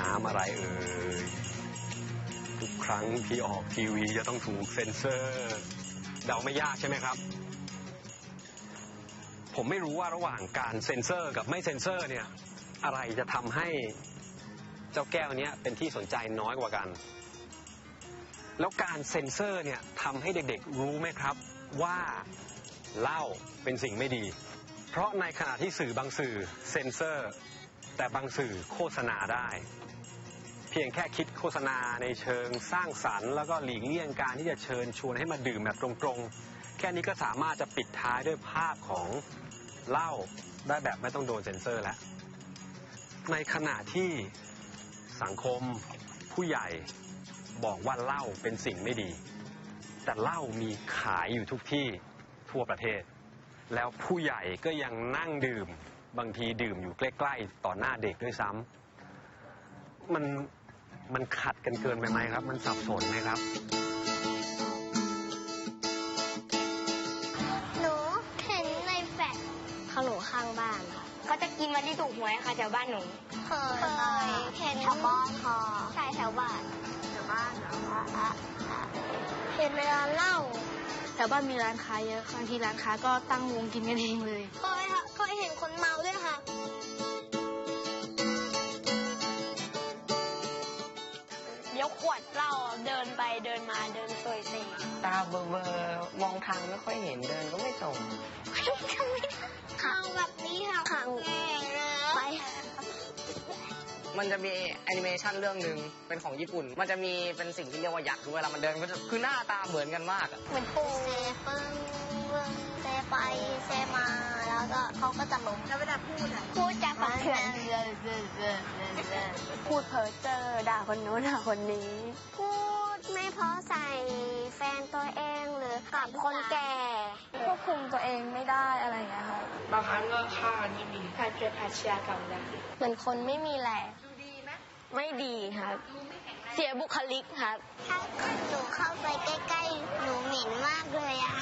น้ำอะไรเอ่ย ทุกครั้งที่ออกทีวีจะต้องถูกเซ็นเซอร์ เดาไม่ยากใช่ไหมครับ ผมไม่รู้ว่าระหว่างการเซ็นเซอร์กับไม่เซ็นเซอร์เนี่ย อะไรจะทำให้เจ้าแก้วเนี้ยเป็นที่สนใจน้อยกว่ากัน แล้วการเซ็นเซอร์เนี่ยทำให้เด็กๆรู้ไหมครับว่าเหล้าเป็นสิ่งไม่ดี เพราะในขณะที่สื่อบางสื่อเซ็นเซอร์ แต่บางสื่อโฆษณาได้ เพียงแค่คิดโฆษณาในเชิงสร้างสรรค์แล้วก็หลีกเลี่ยงการที่จะเชิญชวนให้มาดื่มแบบตรงๆ แค่นี้ก็สามารถจะปิดท้ายด้วยภาพของเหล้าได้แบบไม่ต้องโดนเซ็นเซอร์แล้ว ในขณะที่สังคมผู้ใหญ่บอกว่าเหล้าเป็นสิ่งไม่ดี แต่เหล้ามีขายอยู่ทุกที่ทั่วประเทศ แล้วผู้ใหญ่ก็ยังนั่งดื่ม บางทีดื่มอยู่ใกล้ ๆ ต่อหน้าเด็กด้วยซ้ำมัน มันขัดกันเกินไปไหมครับ มันสับสนไหมครับ หนูเห็นในแฟลชเขาหนูข้างบ้านค่ะ เขาจะกินวันที่ถูกหวยค่ะแถวบ้านหนูเคยเห็นแถวบ้านค่ะใช่แถวบ้านแถวบ้านเหรอเห็นในร้านเหล้าแถวบ้านมีร้านค้าเยอะบางทีร้านค้าก็ตั้งวงกินกันเองเลยเคยค่ะเคยเห็นคนเมาด้วยค่ะ ขวดเหล้าเดินไปเดินมาเดินซวยเซตาเบลอๆมองทางไม่ค่อยเห็นเดินก็ไม่ตรงข่าวแบบนี้ค่ะขังไปมันจะมีแอนิเมชันเรื่องหนึ่งเป็นของญี่ปุ่น มันจะมีเป็นสิ่งที่เรียกว่ายักษ์คือเวลามันเดินก็จะคือหน้าตาเหมือนกันมากอะเหมือนปู เขาก็จะล้มแล้วเวลาพูดอะพูดจะฝังเถื่อนพูดเพ้อเจอด่าคนนู้นด่าคนนี้ พูดไม่เพอใส่แฟนตัวเองหรือกับคนแก่ควบคุมตัวเองไม่ได้อะไรอย่างเงี้ยค่ะบางครั้งก็ฆ่านี่มีฆ่าเชื้ออาชญากรรมได้เหมือนคนไม่มีแหละ ไม่ดีครับ เสียบุคลิกครับ ถ้าหนูเข้าไปใกล้ๆ หนูเหม็นมากเลยอะ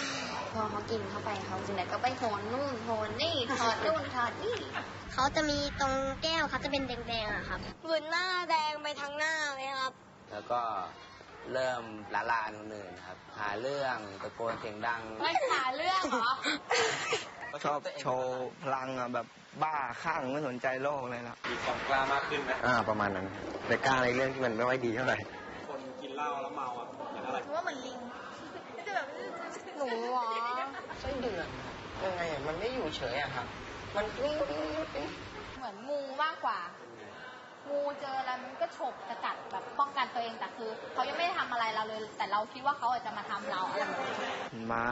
พอเขากินเข้าไปเขาส่วนใหญ่ก็ไปโหนนู่นโหนนี่ถอดนู่นถอดนี่เขาจะมีตรงแก้วเขาจะเป็นแดงๆอะครับเหมือนหน้าแดงไปทั้งหน้าเลยครับ แล้วก็เริ่มละลานคนอื่นครับ หาเรื่องตะโกนเสียงดัง ไม่หาเรื่องเหรอ ชอบโชว์พลังอะแบบบ้าคลั่งไม่สนใจโลกเลยนะมีความกล้ามากขึ้นนะอ่าประมาณนั้นแต่กล้าในเรื่องที่มันไม่ค่อยดีเท่าไหร่คนกินเหล้าแล้วเมาอะเป็นอะไรว่าเหมือนลิงหนูหรอไส้เดือนยังไงอะมันไม่อยู่เฉยอะครับ มันวิ่งวิ่งวิ่งเหมือนงูมากกว่างูเจออะไรมันก็ฉกจะกัดแบบป้องกันตัวเองแต่คือเขายังไม่ได้ทำอะไรเราเลย แต่เราคิดว่าเขาอาจจะมาทำเราอะไรแบบนี้ม้า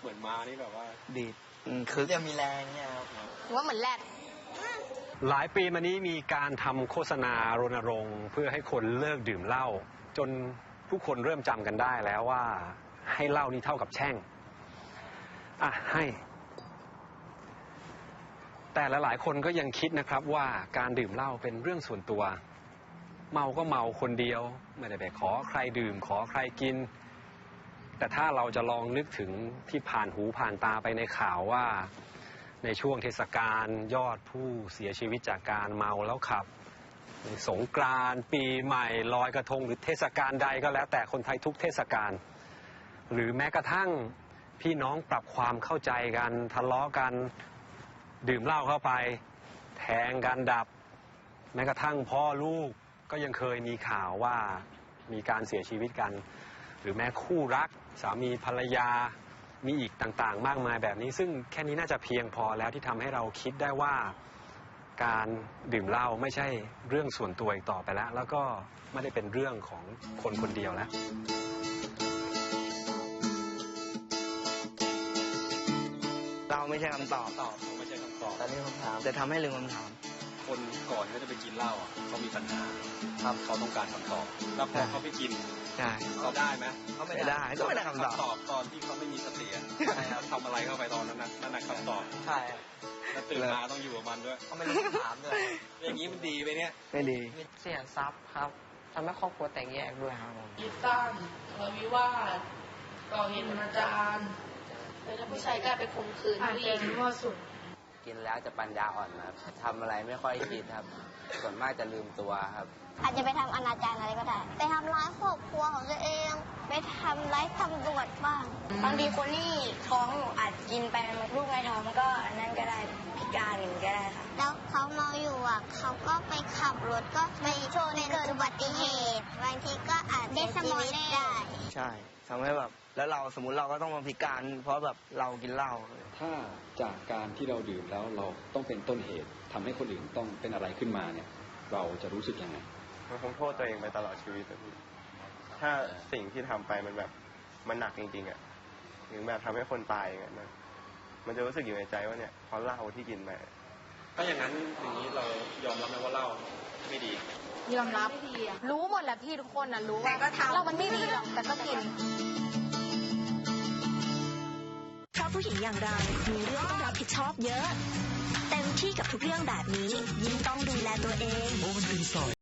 เหมือนมานี่แบบว่า ดีดอืมคือจะมีแรงเนี่ยครับหรือว่าเหมือนแรดหลายปีมานี้มีการทำโฆษณารณรงค์ เพื่อให้คนเลิกดื่มเหล้าจนผู้คนเริ่มจำกันได้แล้วว่า ให้เหล้านี่เท่ากับแช่ง อะให้ แต่หลายๆคนก็ยังคิดนะครับว่าการดื่มเหล้าเป็นเรื่องส่วนตัว เมาก็เมาคนเดียว ไม่ได้ไปขอใครดื่ม ขอใครกิน แต่ถ้าเราจะลองนึกถึงที่ผ่านหูผ่านตาไปในข่าวว่า ในช่วงเทศกาลยอดผู้เสียชีวิตจากการเมาแล้วขับ สงกรานต์ปีใหม่ลอยกระทงหรือเทศกาลใดก็แล้ว แต่คนไทยทุกเทศกาลหรือแม้กระทั่งพี่น้องปรับความเข้าใจกันทะเลาะกันดื่มเหล้าเข้าไป แทงกันดับ แม้กระทั่งพ่อลูกก็ยังเคยมีข่าวว่ามีการเสียชีวิตกัน หรือแม้คู่รัก สามีภรรยามีอีกต่างๆ มากมายแบบนี้ ซึ่งแค่นี้น่าจะเพียงพอแล้วที่ทำให้เราคิดได้ว่าการดื่มเหล้าไม่ใช่เรื่องส่วนตัวอีกต่อไปแล้ว แล้วก็ไม่ได้เป็นเรื่องของคนคนเดียวแล้วเราไม่ใช่คำตอบตอบไม่ใช่คำตอบแต่ลืมคำถามแต่ทำให้ลืมคำถาม คนก่อนที่จะไปกินเหล้าอะเขามีปัญหาครับเขาต้องการคำตอบแล้วพอเขาไปกินใช่เขาได้ไหมไม่ได้ก็ไม่ได้คำตอบตอบตอนที่เขาไม่มีสติอะใช่ครับทำอะไรเข้าไปตอนนั้นนะนั่นนะคำตอบใช่แล้วตื่นมาต้องอยู่กับมันด้วยเขาไม่รู้คำถามด้วยอย่างนี้มันดีไปเนี่ยไม่ดีเสียทรัพย์ครับทำให้ครอบครัวแตกแยกด้วยครับผมยึดตั้งทะเลาะวิวาทก่อเหตุอนาจารแล้วผู้ชายก็ไปข่มขืนอาจผู้หจะญิงมั่วสุมินแล้วจะปัญญาอ่อนครับทำอะไรไม่ค่อยคิดครับ ส่วนมากจะลืมตัวครับ อาจจะไปทำอนาจารอะไรก็ได้ ไปทำร้ายครอบครัวของ ตัวเองไปทำร้ายตำรวจบ้างบางทีคนที่ท้องอยู่อาจกินไปลูกในท้องมันก็อันนั่นก็ได้พิการอย่างนี้ก็ได้ค่ะ แล้วเขาเมาอยู่อะเขาก็ไปขับรถก็ไปชนเกิดอุบัติเหตุบางทีก็อาจเสียชีวิตได้ ใช่ทำให้แบบแล้วเราสมมติเราก็ต้องมาพิการ เพราะแบบเรากินเหล้าถ้าจากการที่เราดื่มแล้วเราต้องเป็นต้นเหตุทำให้คนอื่นต้องเป็นอะไรขึ้นมาเนี่ย เราจะรู้สึกยังไงมันคงโทษตัวเองไปตลอดชีวิตอะพี่ ถ้าสิ่งที่ทำไปมันแบบมันหนักจริง ๆอะหรือแบบทำให้คนตายอย่างเงี้ยนะมันจะรู้สึกอยู่ในใจว่าเนี่ยเพราะเหล้าที่กินไปถ้าอย่างนั้นอย่างนี้เรายอมรับไหมว่าเหล้าไม่ดียอมรับรู้หมดแหละพี่ทุกคนนะรู้ว่าเรามันไม่ดีหรอกแต่ก็กินเพราะผู้หญิงอย่างเรา มีเรื่องต้องรับผิดชอบเยอะ เต็มที่กับทุกเรื่องแบบนี้ ยิ่งต้องดูแลตัวเอง